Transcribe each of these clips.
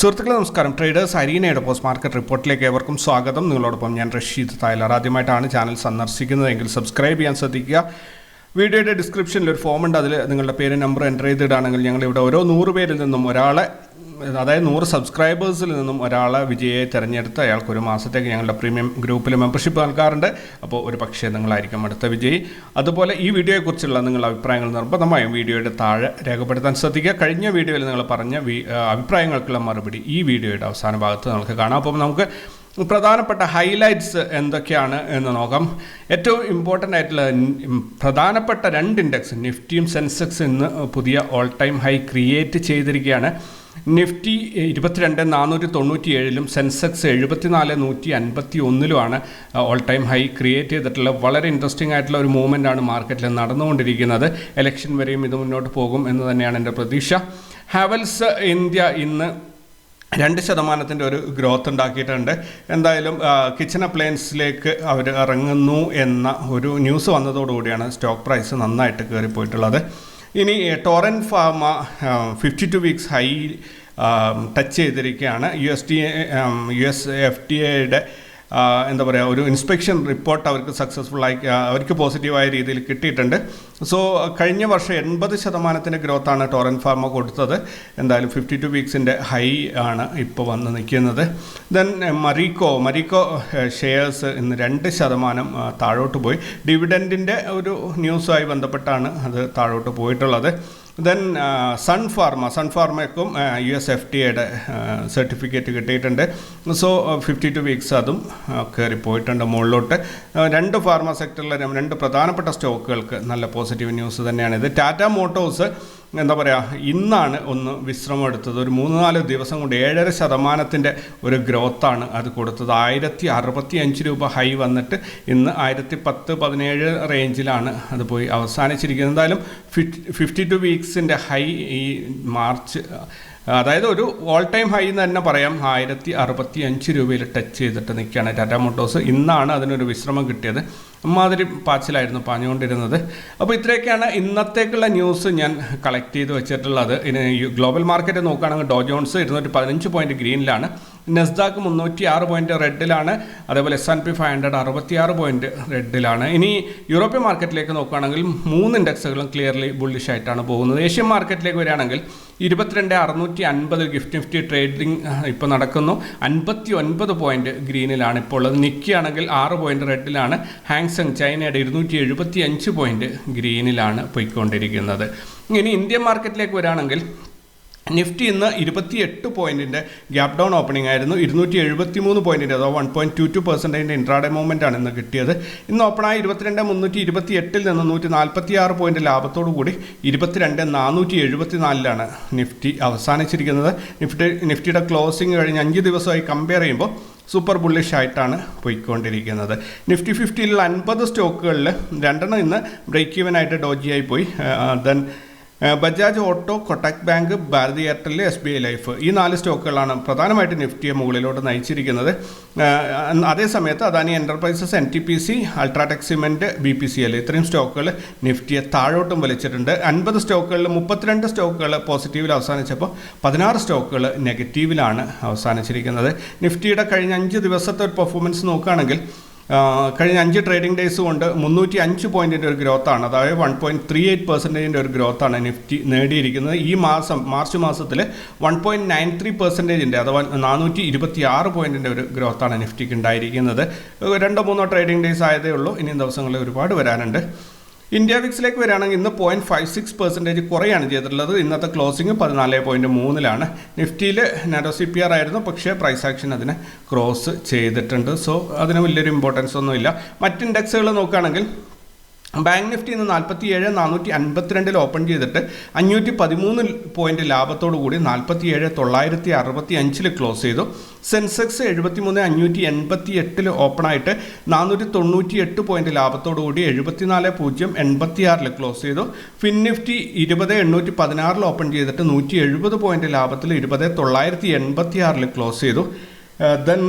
സുഹൃത്തുക്കളെ നമസ്കാരം. Traders അരീനയുടെ post market റിപ്പോർട്ടിലേക്ക് ഏവർക്കും സ്വാഗതം. നിങ്ങളോടൊപ്പം ഞാൻ റഷീദ് തായ്ലർ. ആദ്യമായിട്ടാണ് ചാനൽ സന്ദർശിക്കുന്നതെങ്കിൽ സബ്സ്ക്രൈബ് ചെയ്യാൻ ശ്രദ്ധിക്കുക. വീഡിയോയുടെ ഡിസ്ക്രിപ്ഷനിൽ ഒരു ഫോം ഉണ്ട്. അതിൽ നിങ്ങളുടെ പേര് നമ്പർ എന്റർ ചെയ്തിടാണെങ്കിൽ ഞങ്ങളിവിടെ ഓരോ നൂറ് പേരിൽ നിന്നും ഒരാളെ അതായത് നൂറ് സബ്സ്ക്രൈബേഴ്സിൽ നിന്നും ഒരാളെ വിജയെ തിരഞ്ഞെടുത്ത് അയാൾക്ക് ഒരു മാസത്തേക്ക് ഞങ്ങളുടെ പ്രീമിയം ഗ്രൂപ്പിൽ മെമ്പർഷിപ്പ് നൽകാറുണ്ട്. അപ്പോൾ ഒരു പക്ഷേ നിങ്ങളായിരിക്കും അടുത്ത വിജയി. അതുപോലെ ഈ വീഡിയോയെക്കുറിച്ചുള്ള നിങ്ങളുടെ അഭിപ്രായങ്ങൾ നിർബന്ധമായും വീഡിയോയുടെ താഴെ രേഖപ്പെടുത്താൻ ശ്രദ്ധിക്കുക. കഴിഞ്ഞ വീഡിയോയിൽ നിങ്ങൾ പറഞ്ഞ അഭിപ്രായങ്ങൾക്കുള്ള മറുപടി ഈ വീഡിയോയുടെ അവസാന ഭാഗത്ത് നിങ്ങൾക്ക് കാണാം. അപ്പം നമുക്ക് പ്രധാനപ്പെട്ട ഹൈലൈറ്റ്സ് എന്തൊക്കെയാണ് എന്ന് നോക്കാം. ഏറ്റവും ഇമ്പോർട്ടന്റ് ആയിട്ടുള്ള പ്രധാനപ്പെട്ട രണ്ട് ഇൻഡെക്സ് നിഫ്റ്റിയും സെൻസെക്സ് ഇന്ന് പുതിയ ഓൾ ടൈം ഹൈ ക്രിയേറ്റ് ചെയ്തിരിക്കുകയാണ്. നിഫ്റ്റി ഇരുപത്തിരണ്ട് നാനൂറ്റി തൊണ്ണൂറ്റി ഏഴിലും സെൻസെക്സ് എഴുപത്തിനാല് നൂറ്റി അൻപത്തി ഒന്നിലുമാണ് ഓൾ ടൈം ഹൈ ക്രിയേറ്റ് ചെയ്തിട്ടുള്ള വളരെ ഇൻട്രസ്റ്റിംഗ് ആയിട്ടുള്ള ഒരു മൂവ്മെന്റ് ആണ് മാർക്കറ്റിൽ നടന്നുകൊണ്ടിരിക്കുന്നത്. എലക്ഷൻ വരെയും ഇത് മുന്നോട്ട് പോകും എന്ന് തന്നെയാണ് എന്റെ പ്രതീക്ഷ. ഹാവൽസ് ഇന്ത്യ ഇന്ന് രണ്ട് ശതമാനത്തിന്റെ ഒരു ഗ്രോത്ത് ഉണ്ടാക്കിയിട്ടുണ്ട്. എന്തായാലും കിച്ചൺ അപ്ലയൻസിലേക്ക് അവർ ഇറങ്ങുന്നു എന്ന ഒരു ന്യൂസ് വന്നതോടുകൂടിയാണ് സ്റ്റോക്ക് പ്രൈസ് നന്നായിട്ട് കയറിപ്പോയിട്ടുള്ളത്. ഇനി Torrent Pharma fifty two weeks high touch ചെയ്തിരിക്കുകയാണ്. U S T U S F T എയുടെ എന്താ പറയുക ഒരു ഇൻസ്പെക്ഷൻ റിപ്പോർട്ട് അവർക്ക് സക്സസ്ഫുൾ ആയി അവർക്ക് പോസിറ്റീവായ രീതിയിൽ കിട്ടിയിട്ടുണ്ട്. സോ കഴിഞ്ഞ വർഷം എൺപത് ശതമാനത്തിന്റെ ഗ്രോത്താണ് ടോറൻ ഫാർമ കൊടുത്തത്. എന്തായാലും ഫിഫ്റ്റി ടു വീക്സിന്റെ ഹൈ ആണ് ഇപ്പോൾ വന്ന് നിൽക്കുന്നത്. ദെൻ മറീക്കോ മറീക്കോ ഷെയർസ് ഇന്ന് രണ്ട് ശതമാനം താഴോട്ട് പോയി. ഡിവിഡന്റിന്റെ ഒരു ന്യൂസുമായി ബന്ധപ്പെട്ടാണ് അത് താഴോട്ട് പോയിട്ടുള്ളത്. ദെൻ സൺ ഫാർമ സൺ ഫാർമയ്ക്കും യു എസ് എഫ് ടി എയുടെ സർട്ടിഫിക്കറ്റ് കിട്ടിയിട്ടുണ്ട്. സോ ഫിഫ്റ്റി ടു വീക്സ് അതും കയറി പോയിട്ടുണ്ട് മുകളിലോട്ട്. രണ്ട് ഫാർമ സെക്ടറിലെ രണ്ട് പ്രധാനപ്പെട്ട സ്റ്റോക്കുകൾക്ക് നല്ല പോസിറ്റീവ് ന്യൂസ് തന്നെയാണ്. ഇത് ടാറ്റ മോട്ടോഴ്സ് എന്താ പറയുക ഇന്നാണ് ഒന്ന് വിശ്രമം എടുത്തത്. ഒരു മൂന്ന് നാല് ദിവസം കൊണ്ട് ഏഴര ശതമാനത്തിന്റെ ഒരു ഗ്രോത്താണ് അത് കൊടുത്തത്. ആയിരത്തി അറുപത്തി അഞ്ച് രൂപ ഹൈ വന്നിട്ട് ഇന്ന് ആയിരത്തി പത്ത് പതിനേഴ് റേഞ്ചിലാണ് അത് പോയി അവസാനിച്ചിരിക്കുന്നത്. എന്തായാലും ഫിഫ്റ്റി ടു വീക്സിന്റെ ഹൈ ഈ മാർച്ച് അതായത് ഒരു ഓൾ ടൈം ഹൈ എന്ന് തന്നെ പറയാം. ആയിരത്തി അറുപത്തി അഞ്ച് രൂപയിൽ ടച്ച് ചെയ്തിട്ട് നിൽക്കുകയാണ് ടാറ്റ മോട്ടോഴ്സ് ഇന്നാണ് അതിനൊരു വിശ്രമം കിട്ടിയത്. അമ്മാതിരി പാച്ചിലായിരുന്നു പാഞ്ഞുകൊണ്ടിരുന്നത്. അപ്പോൾ ഇത്രയൊക്കെയാണ് ഇന്നത്തേക്കുള്ള ന്യൂസ് ഞാൻ കളക്ട് ചെയ്ത് വെച്ചിട്ടുള്ളത്. ഇനി ഗ്ലോബൽ മാർക്കറ്റ് നോക്കുകയാണെങ്കിൽ ഡോ ജോൺസ് ഇരുന്നൂറ്റി പതിനഞ്ച് പോയിന്റ് ഗ്രീനിലാണ്. നെസ്ദാക്ക് മുന്നൂറ്റി ആറ് പോയിന്റ് റെഡിലാണ്. അതേപോലെ S and P five hundred അറുപത്തിയാറ് പോയിന്റ് റെഡിലാണ്. ഇനി യൂറോപ്യൻ മാർക്കറ്റിലേക്ക് നോക്കുകയാണെങ്കിൽ മൂന്ന് ഇൻഡെക്സുകളും ക്ലിയർലി ബുള്ളിഷ് ആയിട്ടാണ് പോകുന്നത്. ഏഷ്യൻ മാർക്കറ്റിലേക്ക് വരികയാണെങ്കിൽ ഇരുപത്തിരണ്ട് അറുന്നൂറ്റി അൻപത് ഗിഫ്റ്റ് നിഫ്റ്റി ട്രേഡിംഗ് ഇപ്പോൾ നടക്കുന്നു. അൻപത്തി ഒൻപത് പോയിന്റ് ഗ്രീനിലാണ് ഇപ്പോൾ ഉള്ളത്. നിക്കിയാണെങ്കിൽ ആറ് പോയിന്റ് റെഡിലാണ്. ഹാങ്സങ് ചൈനയുടെ ഇരുന്നൂറ്റി എഴുപത്തി അഞ്ച് പോയിന്റ് ഗ്രീനിലാണ് പോയിക്കൊണ്ടിരിക്കുന്നത്. ഇനി ഇന്ത്യൻ മാർക്കറ്റിലേക്ക് വരാണെങ്കിൽ നിഫ്റ്റി ഇന്ന് ഇരുപത്തിയെട്ട് പോയിന്റിന്റെ ഗ്യാപ് ഡൗൺ ഓപ്പണിംഗ് ആയിരുന്നു. ഇരുന്നൂറ്റി എഴുപത്തി മൂന്ന് പോയിന്റിന്റെ അതോ വൺ പോയിന്റ് ടു ടു പെർസെന്റേജിന്റെ ഇൻട്രാഡേ മൂവ്മെന്റ് ആണ് ഇന്ന് കിട്ടിയത്. ഇന്ന് ഓപ്പണായ ഇരുപത്തിരണ്ട് മുന്നൂറ്റി ഇരുപത്തി എട്ടിൽ നിന്ന് നൂറ്റി നാൽപ്പത്തി ആറ് പോയിന്റ് ലാഭത്തോടു കൂടി ഇരുപത്തിരണ്ട് നാനൂറ്റി എഴുപത്തി നാലിലാണ് നിഫ്റ്റി അവസാനിച്ചിരിക്കുന്നത്. നിഫ്റ്റി നിഫ്റ്റിയുടെ ക്ലോസിംഗ് കഴിഞ്ഞ് അഞ്ച് ദിവസമായി കമ്പയർ ചെയ്യുമ്പോൾ സൂപ്പർ ബുള്ളിഷ് ആയിട്ടാണ് പോയിക്കൊണ്ടിരിക്കുന്നത്. നിഫ്റ്റി ഫിഫ്റ്റിയിലുള്ള അൻപത് സ്റ്റോക്കുകളിൽ രണ്ടെണ്ണം ഇന്ന് ബ്രേക്ക് ഈവൻ ആയിട്ട് ഡോജിയായി പോയി. Then Bajaj Auto Kotak Bank Bharti Airtel S B I Life. ഈ നാല് സ്റ്റോക്കുകളാണ് പ്രധാനമായിട്ട് നിഫ്റ്റിയെ മുകളിലോട്ട് നയിച്ചിരിക്കുന്നത്. അതേസമയത്ത് അതേ സമയത്ത് Adani Enterprises N T P C UltraTech Cement B P C L ഇത്രയും സ്റ്റോക്കുകൾ നിഫ്റ്റിയെ താഴോട്ടും വലിച്ചിട്ടുണ്ട്. അൻപത് സ്റ്റോക്കുകളിൽ മുപ്പത്തിരണ്ട് സ്റ്റോക്കുകൾ പോസിറ്റീവിൽ അവസാനിച്ചപ്പോൾ പതിനാറ് സ്റ്റോക്കുകൾ നെഗറ്റീവിലാണ് അവസാനിച്ചിരിക്കുന്നത്. നിഫ്റ്റിയുടെ കഴിഞ്ഞ അഞ്ച് ദിവസത്തെ ഒരു പെർഫോമൻസ് നോക്കുകയാണെങ്കിൽ കഴിഞ്ഞ അഞ്ച് ട്രേഡിംഗ് ഡേയ്സ് കൊണ്ട് മുന്നൂറ്റി അഞ്ച് പോയിന്റിന്റെ ഒരു ഗ്രോത്താണ് അതായത് വൺ പോയിന്റ് ത്രീ എയ്റ്റ് പെർസെന്റേജിന്റെ ഒരു ഗ്രോത്താണ് നിഫ്റ്റി നേടിയിരിക്കുന്നത്. ഈ മാസം മാർച്ച് മാസത്തിൽ വൺ പോയിന്റ് നയൻ ത്രീ പെർസെന്റേജിന്റെ അഥവാ നാനൂറ്റി ഇരുപത്തി ആറ് പോയിന്റിന്റെ ഒരു ഗ്രോത്താണ് നിഫ്റ്റിക്ക് ഉണ്ടായിരിക്കുന്നത്. രണ്ടോ മൂന്നോ ട്രേഡിംഗ് ഡേയ്സ് ആയതേ ഉള്ളൂ. ഇനിയും ദിവസങ്ങളിൽ ഒരുപാട് വരാനുണ്ട്. ഇന്ത്യ വിക്സിലേക്ക് വരികയാണെങ്കിൽ ഇന്ന് പോയിന്റ് ഫൈവ് സിക്സ് പെർസെന്റേജ് കുറയാണ് ചെയ്തിട്ടുള്ളത്. ഇന്നത്തെ ക്ലോസിംഗ് പതിനാല് പോയിന്റ് മൂന്നിലാണ്. നിഫ്റ്റിയിൽ നാരോ സി പി ആർ ആയിരുന്നു. പക്ഷേ പ്രൈസ് ആക്ഷൻ അതിനെ ക്രോസ് ചെയ്തിട്ടുണ്ട്. സോ അതിന് വലിയൊരു ഇമ്പോർട്ടൻസ് ഒന്നുമില്ല. മറ്റ് ഇൻഡെക്സുകൾ നോക്കുകയാണെങ്കിൽ ബാങ്ക് നിഫ്റ്റി ഇന്ന് നാൽപ്പത്തി ഏഴ് നാനൂറ്റി അൻപത്തിരണ്ടിൽ ഓപ്പൺ ചെയ്തിട്ട് അഞ്ഞൂറ്റി പതിമൂന്ന് പോയിന്റ് ലാഭത്തോടു കൂടി നാൽപ്പത്തി ഏഴ് തൊള്ളായിരത്തി അറുപത്തി അഞ്ചിൽ ക്ലോസ് ചെയ്തു. സെൻസെക്സ് എഴുപത്തി മൂന്ന് അഞ്ഞൂറ്റി എൺപത്തി എട്ടിൽ ഓപ്പണായിട്ട് നാനൂറ്റി തൊണ്ണൂറ്റി എട്ട് പോയിന്റ് ലാഭത്തോടു കൂടി എഴുപത്തിനാല് പൂജ്യം എൺപത്തി ആറിൽ ക്ലോസ് ചെയ്തു. ഫിൻ നിഫ്റ്റി ഇരുപത് എണ്ണൂറ്റി പതിനാറിൽ ഓപ്പൺ ചെയ്തിട്ട് നൂറ്റി എഴുപത് പോയിന്റ് ലാഭത്തിൽ ഇരുപത് തൊള്ളായിരത്തി എൺപത്തി ആറിൽ ക്ലോസ് ചെയ്തു. ദെൻ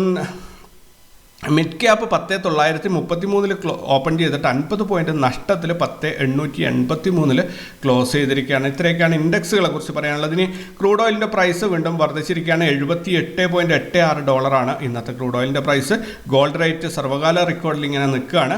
മിഡ് ക്യാപ്പ് പത്ത് തൊള്ളായിരത്തി മുപ്പത്തി മൂന്നിൽ ക്ലോ ഓപ്പൺ ചെയ്തിട്ട് അൻപത് പോയിന്റ് നഷ്ടത്തിൽ പത്ത് എണ്ണൂറ്റി എൺപത്തി മൂന്നിൽ ക്ലോസ് ചെയ്തിരിക്കുകയാണ്. ഇത്രയൊക്കെയാണ് ഇൻഡെക്സുകളെ കുറിച്ച് പറയാനുള്ളത്. ഇനി ക്രൂഡ് ഓയിലിന്റെ പ്രൈസ് വീണ്ടും വർദ്ധിച്ചിരിക്കുകയാണ്. എഴുപത്തി എട്ട് പോയിന്റ് എട്ട് ആറ് ഡോളറാണ് ഇന്നത്തെ ക്രൂഡ് ഓയിലിന്റെ പ്രൈസ്. ഗോൾഡ് റേറ്റ് സർവകാല റെക്കോർഡിൽ ഇങ്ങനെ നിൽക്കുകയാണ്.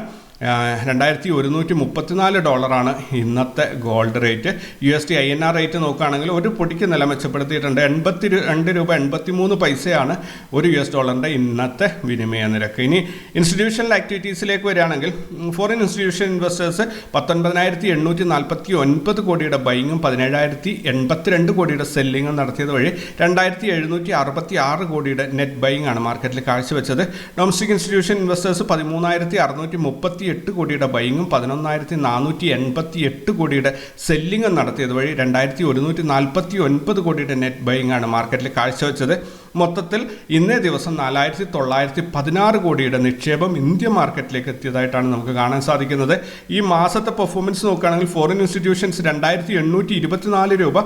രണ്ടായിരത്തി ഒരുന്നൂറ്റി മുപ്പത്തിനാല് ഡോളറാണ് ഇന്നത്തെ gold rate. U S T I N R rate നോക്കുകയാണെങ്കിൽ ഒരു പൊടിക്ക് നില മെച്ചപ്പെടുത്തിയിട്ടുണ്ട്. എൺപത്തി രണ്ട് രൂപ എൺപത്തി മൂന്ന് പൈസയാണ് ഒരു യു എസ് ഡോളറിന്റെ ഇന്നത്തെ വിനിമയ നിരക്ക്. ഇനി ഇൻസ്റ്റിറ്റ്യൂഷണൽ ആക്ടിവിറ്റീസിലേക്ക് വരികയാണെങ്കിൽ ഫോറിൻ ഇൻസ്റ്റിറ്റ്യൂഷൻ ഇൻവെസ്റ്റേഴ്സ് പത്തൊൻപതിനായിരത്തി എണ്ണൂറ്റി നാൽപ്പത്തി ഒൻപത് കോടിയുടെ ബൈങ്ങും പതിനേഴായിരത്തി എൺപത്തിരണ്ട് കോടിയുടെ സെല്ലിങ്ങും നടത്തിയത് വഴി രണ്ടായിരത്തി എഴുന്നൂറ്റി അറുപത്തി ആറ് കോടിയുടെ നെറ്റ് ബൈങ് ആണ് മാർക്കറ്റിൽ കാഴ്ചവെച്ചത്. ഡൊമസ്റ്റിക് ഇൻസ്റ്റിറ്റ്യൂഷൻ ഇൻവെസ്റ്റേഴ്സ് പതിമൂന്നായിരത്തി അറുന്നൂറ്റി മുപ്പത്തി എട്ട് കോടിയുടെ ബൈങ്ങും പതിനൊന്നായിരത്തി നാനൂറ്റി എൺപത്തി എട്ട് കോടിയുടെ സെല്ലിങ്ങും നടത്തിയത് വഴി രണ്ടായിരത്തി ഒരുന്നൂറ്റി നാൽപ്പത്തി ഒൻപത് കോടിയുടെ നെറ്റ് ബൈങ്ങാണ് മാർക്കറ്റിൽ കാഴ്ചവെച്ചത്. മൊത്തത്തിൽ ഇന്നേ ദിവസം നാലായിരത്തി തൊള്ളായിരത്തി പതിനാറ് കോടിയുടെ നിക്ഷേപം ഇന്ത്യ മാർക്കറ്റിലേക്ക് എത്തിയതായിട്ടാണ് നമുക്ക് കാണാൻ സാധിക്കുന്നത്. ഈ മാസത്തെ പെർഫോമൻസ് നോക്കുകയാണെങ്കിൽ ഫോറിൻ ഇൻസ്റ്റിറ്റ്യൂഷൻസ് രണ്ടായിരത്തി എണ്ണൂറ്റി ഇരുപത്തിനാല് രൂപ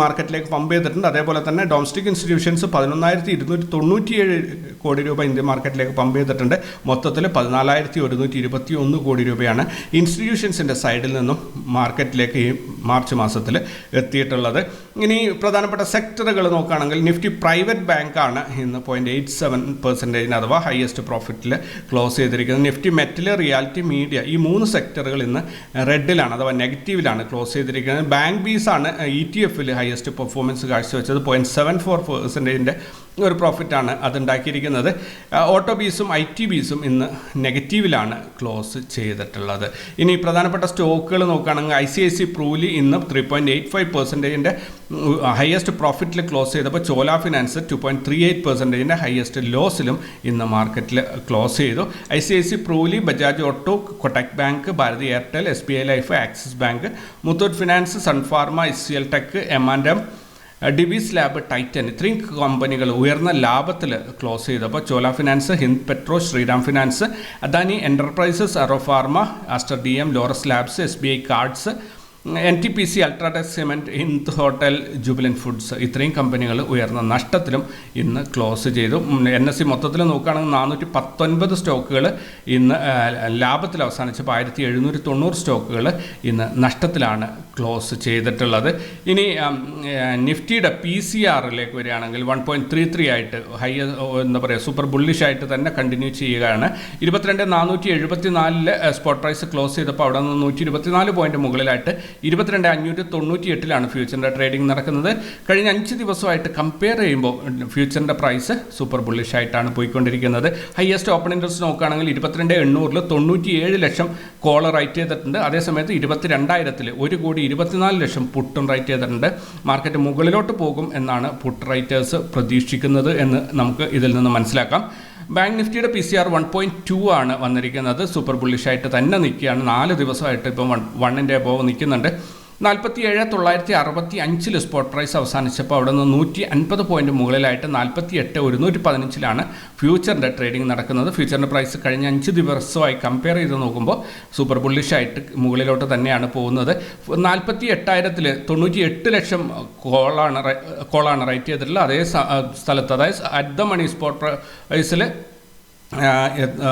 മാർക്കറ്റിലേക്ക് പമ്പ് ചെയ്തിട്ടുണ്ട്. അതേപോലെ തന്നെ ഡൊമസ്റ്റിക് ഇൻസ്റ്റിറ്റ്യൂഷൻസ് പതിനൊന്നായിരത്തി ഇരുന്നൂറ്റി തൊണ്ണൂറ്റിയേഴ് കോടി രൂപ ഇന്ത്യ മാർക്കറ്റിലേക്ക് പമ്പ് ചെയ്തിട്ടുണ്ട്. മൊത്തത്തിൽ പതിനാലായിരത്തി ഒരുന്നൂറ്റി ഇരുപത്തി ഒന്ന് കോടി രൂപയാണ് ഇൻസ്റ്റിറ്റ്യൂഷൻസിന്റെ സൈഡിൽ നിന്നും മാർക്കറ്റിലേക്ക് ഈ മാർച്ച് മാസത്തിൽ എത്തിയിട്ടുള്ളത്. ഇനി പ്രധാനപ്പെട്ട സെക്ടറുകൾ നോക്കുകയാണെങ്കിൽ നിഫ്റ്റി പ്രൈവറ്റ് ബാങ്കാണ് ഇന്ന് പോയിന്റ് എയ്റ്റ് സെവൻ പെർസെന്റേജിന് അഥവാ ഹയസ്റ്റ് പ്രോഫിറ്റിൽ ക്ലോസ് ചെയ്തിരിക്കുന്നത്. നിഫ്റ്റി മെറ്റൽ റിയാലിറ്റി മീഡിയ ഈ മൂന്ന് സെക്ടറുകൾ ഇന്ന് റെഡിലാണ് അഥവാ നെഗറ്റീവിലാണ് ക്ലോസ് ചെയ്തിരിക്കുന്നത്. ബാങ്ക് ബീസാണ് ഇ ടി എഫിൽ ഹയസ്റ്റ് പെർഫോമൻസ് കാഴ്ചവെച്ചത്. പോയിന്റ് സെവൻ ഫോർ പെർസെന്റേജിന്റെ ഒരു പ്രോഫിറ്റാണ് അതുണ്ടാക്കിയിരിക്കുന്നത്. ഓട്ടോ ബീസും ഐ ടി ബീസും ഇന്ന് നെഗറ്റീവിലാണ് ക്ലോസ് ചെയ്തിട്ടുള്ളത്. ഇനി പ്രധാനപ്പെട്ട സ്റ്റോക്കുകൾ നോക്കുകയാണെങ്കിൽ ഐ സി ഐ സി പ്രൂലി ഇന്ന് ത്രീ പോയിന്റ് എയ്റ്റ് ഫൈവ് പെർസെന്റേജിന്റെ ഹയസ്റ്റ് പ്രോഫിറ്റിൽ ക്ലോസ് ചെയ്തപ്പോൾ Chola finance two point three eight പെർസെന്റേജിന്റെ highest ലോസിലും ഇന്ന് മാർക്കറ്റിൽ ക്ലോസ് ചെയ്തു. I C I C പ്രൂലി Bajaj auto Kotak bank Bharti Airtel S B I life Axis bank Muthoot finance Sun Pharma S C L tech M and M Divis lab Titan ഇത്രയും കമ്പനികൾ ഉയർന്ന ലാഭത്തിൽ close ചെയ്തപ്പോൾ Chola finance Hind petro Shriram finance Adani Enterprises Auro pharma Aster D M Laurus labs S B I cards N T P C UltraTech cement Hind hotel Jubilant foods ഇത്രയും കമ്പനികൾ ഉയർന്ന നഷ്ടത്തിലും ഇന്ന് close ചെയ്തു. N S C മൊത്തത്തിൽ നോക്കുകയാണെങ്കിൽ നാനൂറ്റി പത്തൊൻപത് സ്റ്റോക്കുകൾ ഇന്ന് ലാഭത്തിൽ അവസാനിച്ചപ്പോൾ ആയിരത്തി എഴുന്നൂറ്റി തൊണ്ണൂറ് സ്റ്റോക്കുകൾ ഇന്ന് നഷ്ടത്തിലാണ് ക്ലോസ് ചെയ്തിട്ടുള്ളത്. ഇനി നിഫ്റ്റിയുടെ പി സി ആറിലേക്ക് വരികയാണെങ്കിൽ വൺ പോയിന്റ് ത്രീ ത്രീ ആയിട്ട് ഹൈ എന്താ പറയുക സൂപ്പർ ബുള്ളിഷ് ആയിട്ട് തന്നെ കണ്ടിന്യൂ ചെയ്യുകയാണ്. ഇരുപത്തിരണ്ട് നാനൂറ്റി എഴുപത്തി നാലിൽ സ്പോട്ട് പ്രൈസ് ക്ലോസ് ചെയ്തപ്പോൾ അവിടെ നിന്ന് നൂറ്റി ഇരുപത്തിനാല് പോയിന്റ് മുകളിലായിട്ട് ഇരുപത്തിരണ്ട് അഞ്ഞൂറ്റി തൊണ്ണൂറ്റി എട്ടിലാണ് ഫ്യൂച്ചറിന്റെ ട്രേഡിംഗ് നടക്കുന്നത്. കഴിഞ്ഞ അഞ്ച് ദിവസമായിട്ട് കമ്പയർ ചെയ്യുമ്പോൾ ഫ്യൂച്ചറിന്റെ പ്രൈസ് സൂപ്പർ ബുള്ളിഷ് ആയിട്ടാണ് പോയിക്കൊണ്ടിരിക്കുന്നത്. ഹയസ്റ്റ് ഓപ്പൺ ഇൻട്രസ്റ്റ് നോക്കുകയാണെങ്കിൽ ഇരുപത്തിരണ്ട് എണ്ണൂറിൽ തൊണ്ണൂറ്റി ഏഴ് ലക്ഷം കോളർ റൈറ്റ് ചെയ്തിട്ടുണ്ട്. അതേസമയത്ത് ഇരുപത്തിരണ്ടായിരത്തിൽ ഒരു കോടി ഇരുപത്തിനാല് ലക്ഷം പുട്ടും റൈറ്റ് ചെയ്തിട്ടുണ്ട്. മാർക്കറ്റ് മുകളിലോട്ട് പോകും എന്നാണ് പുട്ട് റൈറ്റേഴ്സ് പ്രതീക്ഷിക്കുന്നത് എന്ന് നമുക്ക് ഇതിൽ നിന്ന് മനസ്സിലാക്കാം. ബാങ്ക് നിഫ്റ്റിയുടെ P C R one point two ആണ് വന്നിരിക്കുന്നത്. സൂപ്പർ ബുള്ളിഷായിട്ട് തന്നെ നിൽക്കുകയാണ്. നാല് ദിവസമായിട്ട് ഇപ്പം വൺ വണ്ണിന്റെ അബോവ് നിൽക്കുന്നുണ്ട്. നാൽപ്പത്തി ഏഴ് തൊള്ളായിരത്തി അറുപത്തി അഞ്ചിൽ സ്പോട്ട് പ്രൈസ് അവസാനിച്ചപ്പോൾ അവിടെ നിന്ന് നൂറ്റി അൻപത് പോയിന്റ് മുകളിലായിട്ട് നാൽപ്പത്തി എട്ട് ഒരുന്നൂറ്റി പതിനഞ്ചിലാണ് ഫ്യൂച്ചറിന്റെ ട്രേഡിംഗ് നടക്കുന്നത്. ഫ്യൂച്ചറിന്റെ പ്രൈസ് കഴിഞ്ഞ അഞ്ച് ദിവസമായി കമ്പയർ ചെയ്ത് നോക്കുമ്പോൾ സൂപ്പർ ബുള്ളിഷായിട്ട് മുകളിലോട്ട് തന്നെയാണ് പോകുന്നത്. നാൽപ്പത്തി എട്ടായിരത്തിൽ തൊണ്ണൂറ്റി എട്ട് ലക്ഷം കോളാണ് കോളാണ് റൈറ്റ് ചെയ്തിട്ടുള്ളത്. അതേ സ്ഥലത്ത് അതായത് അറ്റ് ദ മണി സ്പോട്ട് പ്രൈസിൽ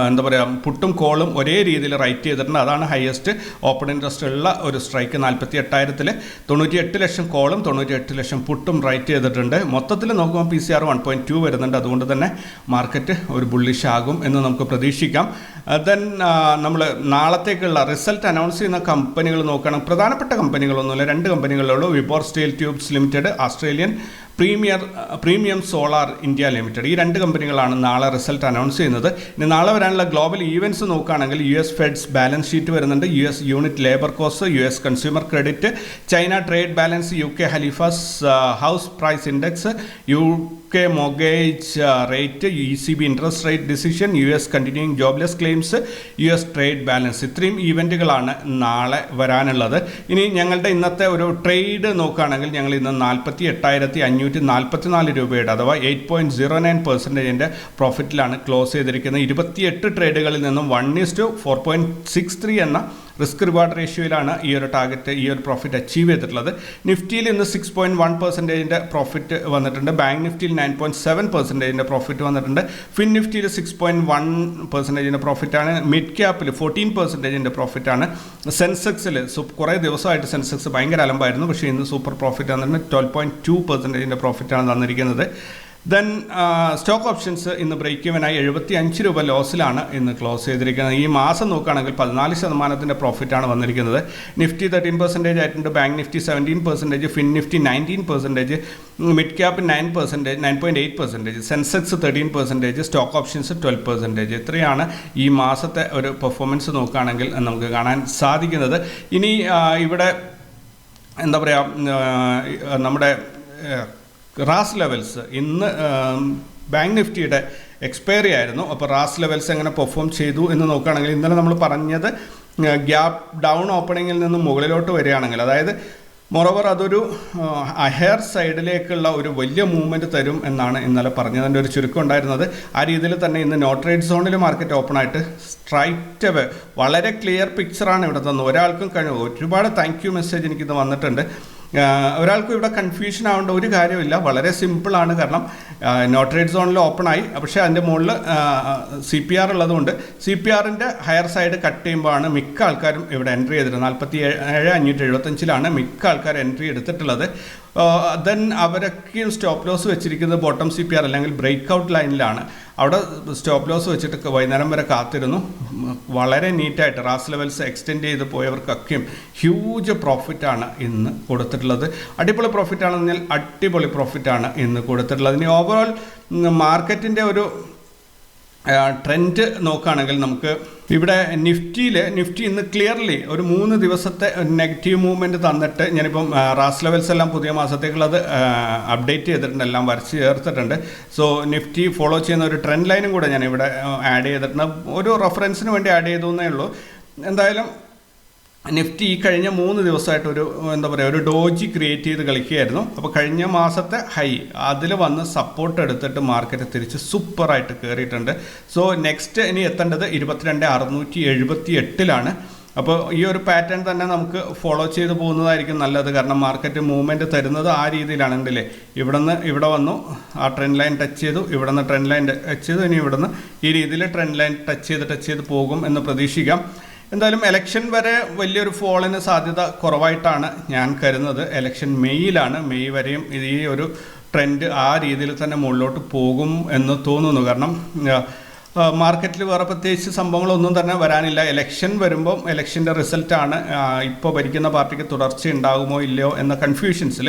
എന്താ പറയുക പുട്ടും കോളും ഒരേ രീതിയിൽ റൈറ്റ് ചെയ്തിട്ടുണ്ട്. അതാണ് ഹയസ്റ്റ് ഓപ്പൺ ഇൻട്രസ്റ്റ് ഉള്ള ഒരു സ്ട്രൈക്ക് നാൽപ്പത്തി എട്ടായിരത്തിൽ തൊണ്ണൂറ്റി എട്ട് ലക്ഷം കോളും തൊണ്ണൂറ്റി എട്ട് ലക്ഷം പുട്ടും റൈറ്റ് ചെയ്തിട്ടുണ്ട്. മൊത്തത്തിൽ നോക്കുമ്പോൾ P C R one point two വരുന്നുണ്ട്. അതുകൊണ്ട് തന്നെ മാർക്കറ്റ് ഒരു ബുള്ളിഷ് ആകും എന്ന് നമുക്ക് പ്രതീക്ഷിക്കാം. ദെൻ നമ്മൾ നാളത്തേക്കുള്ള റിസൾട്ട് അനൗൺസ് ചെയ്യുന്ന കമ്പനികൾ നോക്കുകയാണെങ്കിൽ പ്രധാനപ്പെട്ട കമ്പനികളൊന്നുമില്ല രണ്ട് കമ്പനികളുള്ളൂ Vibhor steel tubes limited Australian premier premium solar India limited. ഈ രണ്ട് കമ്പനികളാണ് നാളെ റിസൾട്ട് അനൗൺസ് ചെയ്യുന്നത്. ഇനി നാളെ വരാനുള്ള ഗ്ലോബൽ ഈവന്റ്സ് നോക്കുകയാണെങ്കിൽ U S Fed's balance sheet വരുന്നുണ്ട്. U S unit labour cost U S consumer credit China trade balance U K Halifax house price index U K mortgage rate E C B interest rate decision U S continuing jobless claims U S trade balance ഇത്രയും ഈവന്റുകളാണ് നാളെ വരാനുള്ളത്. ഇനി ഞങ്ങളുടെ ഇന്നത്തെ ഒരു trade നോക്കുകയാണെങ്കിൽ ഞങ്ങൾ ഇന്ന് നാൽപ്പത്തി എട്ടായിരത്തി അഞ്ഞൂറ്റി നാൽപ്പത്തി നാല് രൂപയുടെ അഥവാ എയ്റ്റ് പോയിന്റ് സീറോ നയൻ പെർസെന്റേജിന്റെ പ്രോഫിറ്റിലാണ് ക്ലോസ് ചെയ്തിരിക്കുന്നത്. ഇരുപത്തിയെട്ട് ട്രേഡുകളിൽ നിന്നും one is to four point six three എന്ന റിസ്ക് റിവാർഡ് റേഷ്യോയിലാണ് ഈ ഒരു ടാർഗറ്റ് ഈ ഒരു പ്രോഫിറ്റ് അച്ചീവ് ചെയ്തിട്ടുള്ളത്. നിഫ്റ്റിയിൽ ഇന്ന് സിക്സ് പോയിന്റ് വൺ പെർസെന്റേജിന്റെ പ്രോഫിറ്റ് വന്നിട്ടുണ്ട്. ബാങ്ക് നിഫ്റ്റിയിൽ നയൻ പോയിന്റ് സെവൻ പെർസെന്റേജിന്റെ പ്രോഫിറ്റ് വന്നിട്ടുണ്ട്. ഫിൻ നിഫ്റ്റിയിൽ സിക്സ് പോയിന്റ് വൺ പെർസെന്റേജിന്റെ പ്രോഫിറ്റാണ് മിഡ് ക്യാപ്പിൽ ഫോർട്ടീൻ പെർസെന്റേജിന്റെ പ്രോഫിറ്റാണ് സെൻസെക്സിൽ കുറേ ദിവസമായിട്ട് സെൻസെക്സ് ഭയങ്കര അലമ്പായിരുന്നു. പക്ഷേ ഇന്ന് സൂപ്പർ പ്രോഫിറ്റ് വന്നിട്ടുണ്ട്. ട്വൽവ് പോയിന്റ് ടു പെർസെന്റേജിന്റെ പ്രോഫിറ്റാണ് തന്നിരിക്കുന്നത്. ദെൻ സ്റ്റോക്ക് ഓപ്ഷൻസ് ഇന്ന് ബ്രേക്ക് ഇവനായി എഴുപത്തി അഞ്ച് രൂപ ലോസിലാണ് ഇന്ന് ക്ലോസ് ചെയ്തിരിക്കുന്നത്. ഈ മാസം നോക്കുകയാണെങ്കിൽ പതിനാല് ശതമാനത്തിന്റെ പ്രോഫിറ്റാണ് വന്നിരിക്കുന്നത്. നിഫ്റ്റി തേർട്ടീൻ പെർസെന്റേജ് ആയിട്ടുണ്ട്. Bank Nifty seventeen percentage Fin Nifty nineteen percentage mid cap nine percentage nine point eight percentage Sensex thirteen percentage stock options twelve percentage ഇത്രയാണ് ഈ മാസത്തെ ഒരു പെർഫോമൻസ് നോക്കുകയാണെങ്കിൽ നമുക്ക് കാണാൻ സാധിക്കുന്നത്. ഇനി ഇവിടെ എന്താ പറയുക നമ്മുടെ റാസ് ലെവൽസ് ഇന്ന് ബാങ്ക് നിഫ്റ്റിയുടെ എക്സ്പയറി ആയിരുന്നു. അപ്പോൾ റാസ് ലെവൽസ് എങ്ങനെ പെർഫോം ചെയ്തു എന്ന് നോക്കുകയാണെങ്കിൽ ഇന്നലെ നമ്മൾ പറഞ്ഞത് ഗ്യാപ്പ് ഡൗൺ ഓപ്പണിങ്ങിൽ നിന്ന് മുകളിലോട്ട് വരികയാണെങ്കിൽ അതായത് മൊറോവർ അതൊരു ഹെയർ സൈഡിലേക്കുള്ള ഒരു വലിയ മൂവ്മെന്റ് തരും എന്നാണ് ഇന്നലെ പറഞ്ഞതിന്റെ ഒരു ചുരുക്കം ഉണ്ടായിരുന്നത്. ആ രീതിയിൽ തന്നെ ഇന്ന് നോട്രേഡ് സോണിൽ മാർക്കറ്റ് ഓപ്പൺ ആയിട്ട് സ്ട്രൈറ്റ് വളരെ ക്ലിയർ പിക്ചറാണ് ഇവിടെ തന്നത്. ഒരാൾക്കും കഴിഞ്ഞു ഒരുപാട് താങ്ക് യു മെസ്സേജ് എനിക്കിത് വന്നിട്ടുണ്ട്. ഒരാൾക്കും ഇവിടെ കൺഫ്യൂഷൻ ആവേണ്ട ഒരു കാര്യമില്ല വളരെ സിമ്പിളാണ് കാരണം നോട്ടറേറ്റ് സോണിൽ ഓപ്പൺ ആയി. പക്ഷേ അതിന്റെ മുകളിൽ സി പി ആർ ഉള്ളതുകൊണ്ട് സി പി ആറിന്റെ ഹയർ സൈഡ് കട്ട് ചെയ്യുമ്പോഴാണ് മിക്ക ആൾക്കാരും ഇവിടെ എൻട്രി ചെയ്തിരുന്നത്. നാൽപ്പത്തി ഏഴ് അഞ്ഞൂറ്റി എഴുപത്തഞ്ചിലാണ് മിക്ക ആൾക്കാർ എൻട്രി എടുത്തിട്ടുള്ളത്. ദെൻ അവരൊക്കെയും സ്റ്റോപ്പ് ലോസ് വെച്ചിരിക്കുന്നത് ബോട്ടം സി പി ആർ അല്ലെങ്കിൽ ബ്രേക്ക് ഔട്ട് ലൈനിലാണ് അവിടെ സ്റ്റോപ്പ് ലോസ് വെച്ചിട്ട് വൈകുന്നേരം വരെ കാത്തിരുന്നു. വളരെ നീറ്റായിട്ട് റാസ് ലെവൽസ് എക്സ്റ്റെൻഡ് ചെയ്ത് പോയവർക്കൊക്കെയും ഹ്യൂജ് പ്രോഫിറ്റാണ് ഇന്ന് കൊടുത്തിട്ടുള്ളത്. അടിപൊളി പ്രോഫിറ്റാണെന്ന് പറഞ്ഞാൽ അടിപൊളി പ്രോഫിറ്റാണ് ഇന്ന് കൊടുത്തിട്ടുള്ളത്. ഇനി ഓവറോൾ മാർക്കറ്റിന്റെ ഒരു ട്രെൻഡ് നോക്കുകയാണെങ്കിൽ നമുക്ക് ഇവിടെ നിഫ്റ്റിയിൽ നിഫ്റ്റി ഇന്ന് ക്ലിയർലി ഒരു മൂന്ന് ദിവസത്തെ നെഗറ്റീവ് മൂവ്മെന്റ് തന്നിട്ട് ഞാനിപ്പം റാസ് ലെവൽസ് എല്ലാം പുതിയ മാസത്തേക്കുള്ളത് അപ്ഡേറ്റ് ചെയ്തിട്ടുണ്ട് എല്ലാം വരച്ച് ചേർത്തിട്ടുണ്ട്. സോ നിഫ്റ്റി ഫോളോ ചെയ്യുന്ന ഒരു ട്രെൻഡ് ലൈനും കൂടെ ഞാൻ ഇവിടെ ആഡ് ചെയ്തിട്ടുണ്ട്. ഒരു റെഫറൻസിന് വേണ്ടി ആഡ് ചെയ്തു എന്നേ ഉള്ളൂ. എന്തായാലും നിഫ്റ്റി ഈ കഴിഞ്ഞ മൂന്ന് ദിവസമായിട്ട് ഒരു എന്താ പറയുക ഒരു ഡോജി ക്രിയേറ്റ് ചെയ്ത് കളിക്കുകയായിരുന്നു. അപ്പോൾ കഴിഞ്ഞ മാസത്തെ ഹൈ അതിൽ വന്ന് സപ്പോർട്ട് എടുത്തിട്ട് മാർക്കറ്റ് തിരിച്ച് സൂപ്പറായിട്ട് കയറിയിട്ടുണ്ട് സോ നെക്സ്റ്റ് ഇനി എത്തേണ്ടത് ഇരുപത്തിരണ്ട് അറുന്നൂറ്റി എഴുപത്തി എട്ടിലാണ് അപ്പോൾ ഈ ഒരു പാറ്റേൺ തന്നെ നമുക്ക് ഫോളോ ചെയ്ത് പോകുന്നതായിരിക്കും നല്ലത്. കാരണം മാർക്കറ്റ് മൂവ്മെന്റ് തരുന്നത് ആ രീതിയിലാണെങ്കിലേ ഇവിടെ നിന്ന് ഇവിടെ വന്നു ആ ട്രെൻഡ് ലൈൻ ടച്ച് ചെയ്തു ഇവിടെ നിന്ന് ട്രെൻഡ് ലൈൻ ടച്ച് ചെയ്തു ഇനി ഇവിടെ നിന്ന് ഈ രീതിയിൽ ട്രെൻഡ് ലൈൻ ടച്ച് ചെയ്ത് ടച്ച് ചെയ്ത് പോകും എന്ന് പ്രതീക്ഷിക്കാം. എന്തായാലും എലക്ഷൻ വരെ വലിയൊരു ഫോളിന് സാധ്യത കുറവായിട്ടാണ് ഞാൻ കരുതുന്നത്. എലക്ഷൻ മെയ്യിലാണ്. മെയ് വരെയും ഈ ഒരു ട്രെൻഡ് ആ രീതിയിൽ തന്നെ മുകളിലോട്ട് പോകും എന്ന് തോന്നുന്നു. കാരണം മാർക്കറ്റിൽ വേറെ പ്രത്യേകിച്ച് സംഭവങ്ങളൊന്നും തന്നെ വരാനില്ല. ഇലക്ഷൻ വരുമ്പം ഇലക്ഷന്റെ റിസൾട്ടാണ് ഇപ്പോൾ ഭരിക്കുന്ന പാർട്ടിക്ക് തുടർച്ച ഉണ്ടാകുമോ ഇല്ലയോ എന്ന കൺഫ്യൂഷൻസിൽ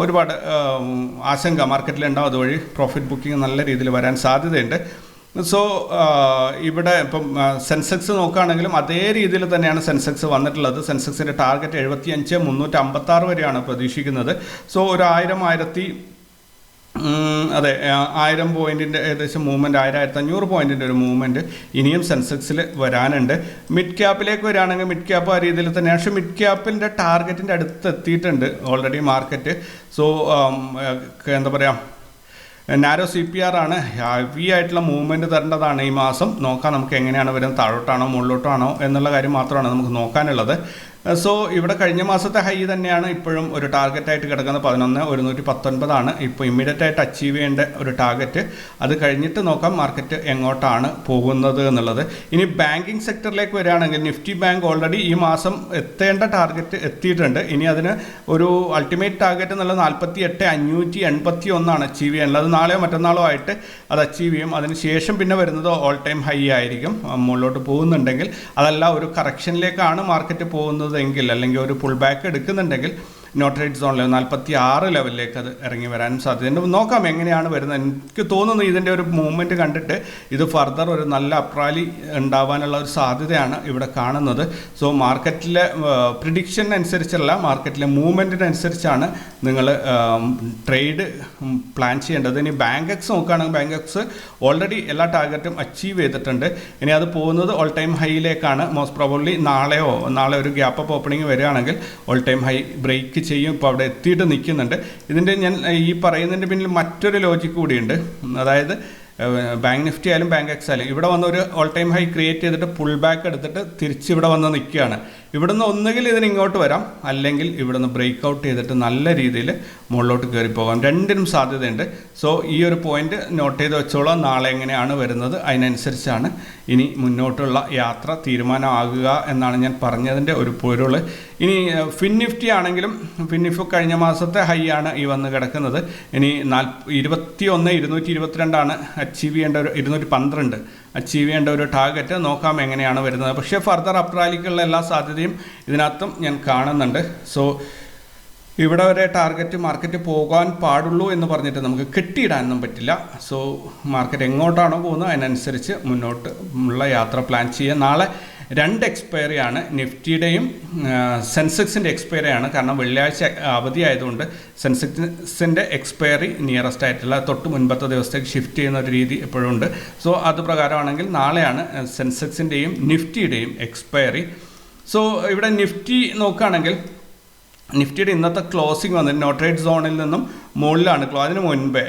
ഒരുപാട് ആശങ്ക മാർക്കറ്റിൽ ഉണ്ടാവും. അതുവഴി പ്രോഫിറ്റ് ബുക്കിംഗ് നല്ല രീതിയിൽ വരാൻ സാധ്യതയുണ്ട്. സോ ഇവിടെ ഇപ്പം സെൻസെക്സ് നോക്കുകയാണെങ്കിലും അതേ രീതിയിൽ തന്നെയാണ് സെൻസെക്സ് വന്നിട്ടുള്ളത്. സെൻസെക്സിന്റെ ടാർഗറ്റ് എഴുപത്തി അഞ്ച് മുന്നൂറ്റി അമ്പത്താറ് വരെയാണ് പ്രതീക്ഷിക്കുന്നത്. സോ ഒരു ആയിരം ആയിരത്തി അതെ ആയിരം പോയിന്റിന്റെ ഏകദേശം മൂവ്മെന്റ് ആയിരം ആയിരത്തി അഞ്ഞൂറ് പോയിന്റിന്റെ ഒരു മൂവ്മെന്റ് ഇനിയും സെൻസെക്സിൽ വരാനുണ്ട്. മിഡ് ക്യാപ്പിലേക്ക് വരികയാണെങ്കിൽ മിഡ് ക്യാപ്പ് ആ രീതിയിൽ തന്നെയാണ്. പക്ഷേ മിഡ് ക്യാപ്പിന്റെ ടാർഗറ്റിന്റെ അടുത്ത് എത്തിയിട്ടുണ്ട് ഓൾറെഡി മാർക്കറ്റ്. സോ എന്താ പറയുക നാരോ സി പി ആർ ആണ്. ഹെവി ആയിട്ടുള്ള മൂവ്മെന്റ് തരേണ്ടതാണ് ഈ മാസം. നോക്കാം നമുക്ക് എങ്ങനെയാണ് വരുന്നത്. താഴോട്ടാണോ മുകളിലോട്ടാണോ എന്നുള്ള കാര്യം മാത്രമാണ് നമുക്ക് നോക്കാനുള്ളത്. സോ ഇവിടെ കഴിഞ്ഞ മാസത്തെ ഹൈ തന്നെയാണ് ഇപ്പോഴും ഒരു ടാർഗറ്റായിട്ട് കിടക്കുന്നത് പതിനൊന്ന് ഒരുന്നൂറ്റി പത്തൊൻപതാണ് ഇപ്പോൾ ഇമ്മീഡിയറ്റ് ആയിട്ട് അച്ചീവ് ചെയ്യേണ്ട ഒരു ടാർഗറ്റ്. അത് കഴിഞ്ഞിട്ട് നോക്കാം മാർക്കറ്റ് എങ്ങോട്ടാണ് പോകുന്നത് എന്നുള്ളത്. ഇനി ബാങ്കിങ് സെക്ടറിലേക്ക് വരികയാണെങ്കിൽ നിഫ്റ്റി ബാങ്ക് ഓൾറെഡി ഈ മാസം എത്തേണ്ട ടാർഗറ്റ് എത്തിയിട്ടുണ്ട്. ഇനി അതിന് ഒരു അൾട്ടിമേറ്റ് ടാർഗറ്റ് എന്നുള്ളത് നാൽപ്പത്തി എട്ട് അഞ്ഞൂറ്റി എൺപത്തി ഒന്നാണ് അച്ചീവ് ചെയ്യാനുള്ളത്. അത് നാളെയോ മറ്റന്നാളോ ആയിട്ട് അത് അച്ചീവ് ചെയ്യും. അതിന് ശേഷം പിന്നെ വരുന്നത് ഓൾ ടൈം ഹൈ ആയിരിക്കും. മുകളിലോട്ട് പോകുന്നുണ്ടെങ്കിൽ അതല്ല ഒരു കറക്ഷനിലേക്കാണ് മാർക്കറ്റ് പോകുന്നതെങ്കിൽ അല്ലെങ്കിൽ ഒരു പുൾ ബാക്ക് എടുക്കുന്നുണ്ടെങ്കിൽ നോട്ട് റേറ്റ് സോണിൽ നാൽപ്പത്തി ആറ് ലെവലിലേക്ക് അത് ഇറങ്ങി വരാനും സാധ്യതയുണ്ട് നോക്കാം എങ്ങനെയാണ് വരുന്നത്. എനിക്ക് തോന്നുന്നു ഇതിന്റെ ഒരു മൂവ്മെന്റ് കണ്ടിട്ട് ഇത് ഫർദർ ഒരു നല്ല അപ്രാലി ഉണ്ടാവാനുള്ള ഒരു സാധ്യതയാണ് ഇവിടെ കാണുന്നത്. സോ മാർക്കറ്റിലെ പ്രിഡിക്ഷൻ അനുസരിച്ചല്ല മാർക്കറ്റിലെ മൂവ്മെന്റിനനുസരിച്ചാണ് നിങ്ങൾ ട്രേഡ് പ്ലാൻ ചെയ്യേണ്ടത്. ഇനി ബാങ്ക് എക്സ് നോക്കുകയാണെങ്കിൽ ബാങ്ക് എക്സ് ഓൾറെഡി എല്ലാ ടാർഗറ്റും അച്ചീവ് ചെയ്തിട്ടുണ്ട്. ഇനി അത് പോകുന്നത് ഓൾ ടൈം ഹൈയിലേക്കാണ് മോസ്റ്റ് പ്രോബബ്ലി നാളെയോ നാളെ ഒരു ഗ്യാപ്പ് ഓപ്പണിംഗ് വരികയാണെങ്കിൽ ഓൾ ടൈം ഹൈ ബ്രേക്ക് ചെയ്യും. ഇപ്പോൾ അവിടെ എത്തിയിട്ട് നിൽക്കുന്നുണ്ട്. ഇതിന്റെ ഞാൻ ഈ പറയുന്നതിന്റെ പിന്നിൽ മറ്റൊരു ലോജിക് കൂടിയുണ്ട്. അതായത് ബാങ്ക് നിഫ്റ്റി ആയാലും ബാങ്ക് എക്സ് ആയാലും ഇവിടെ വന്ന ഒരു ഓൾ ടൈം ഹൈ ക്രിയേറ്റ് ചെയ്തിട്ട് പുൾ ബാക്ക് എടുത്തിട്ട് തിരിച്ച് ഇവിടെ വന്ന് നിൽക്കുകയാണ്. ഇവിടുന്ന് ഒന്നുകിൽ ഇതിന് ഇങ്ങോട്ട് വരാം അല്ലെങ്കിൽ ഇവിടുന്ന് ബ്രേക്ക് ഔട്ട് ചെയ്തിട്ട് നല്ല രീതിയിൽ മുകളിലോട്ട് കയറി പോകാം രണ്ടിനും സാധ്യതയുണ്ട്. സോ ഈ ഒരു പോയിന്റ് നോട്ട് ചെയ്ത് വെച്ചോളാം. നാളെ എങ്ങനെയാണ് വരുന്നത്? അതിനനുസരിച്ചാണ് ഇനി മുന്നോട്ടുള്ള യാത്ര തീരുമാനമാകുക എന്നാണ് ഞാൻ പറഞ്ഞതിന്റെ ഒരു പൊരുൾ ഇനി ഫിൻ നിഫ്റ്റി ആണെങ്കിലും ഫിൻ നിഫ്റ്റി കഴിഞ്ഞ മാസത്തെ ഹൈ ആണ് ഈ വന്ന് കിടക്കുന്നത്. ഇനി നാൽ ഇരുപത്തി ഒന്ന് ഇരുന്നൂറ്റി ഇരുപത്തിരണ്ടാണ് അച്ചീവ് ചെയ്യേണ്ട ഒരു ഇരുന്നൂറ്റി പന്ത്രണ്ട് അച്ചീവ് ചെയ്യേണ്ട ഒരു ടാർഗറ്റ് നോക്കാം എങ്ങനെയാണ് വരുന്നത്. പക്ഷേ ഫർദർ അപ്രാലിക്കുള്ള എല്ലാ സാധ്യതയും ഇതിനകത്തും ഞാൻ കാണുന്നുണ്ട്. സോ ഇവിടെ വരെ ടാർഗറ്റ് മാർക്കറ്റ് പോകാൻ പാടുള്ളൂ എന്ന് പറഞ്ഞിട്ട് നമുക്ക് കെട്ടിയിടാനൊന്നും പറ്റില്ല. സോ മാർക്കറ്റ് എങ്ങോട്ടാണോ പോകുന്നത് അതിനനുസരിച്ച് മുന്നോട്ട് ഉള്ള യാത്ര പ്ലാൻ ചെയ്യുക നാളെ രണ്ട് എക്സ്പയറി ആണ്. നിഫ്റ്റിയുടെയും സെൻസെക്സിന്റെ എക്സ്പയറി ആണ്. കാരണം വെള്ളിയാഴ്ച അവധി ആയതുകൊണ്ട് സെൻസെക്സിന്റെ എക്സ്പയറി നിയറസ്റ്റ് ആയിട്ടുള്ള തൊട്ട് മുൻപത്തെ ദിവസത്തേക്ക് ഷിഫ്റ്റ് ചെയ്യുന്ന ഒരു രീതി എപ്പോഴും ഉണ്ട്. സോ അത് പ്രകാരമാണെങ്കിൽ നാളെയാണ് സെൻസെക്സിന്റെയും നിഫ്റ്റിയുടെയും എക്സ്പയറി സോ ഇവിടെ നിഫ്റ്റി നോക്കുകയാണെങ്കിൽ നിഫ്റ്റിയുടെ ഇന്നത്തെ ക്ലോസിംഗ് വന്നത് നോട്രേറ്റ് സോണിൽ നിന്നും മുകളിലാണ്. അതിന് മുൻപേ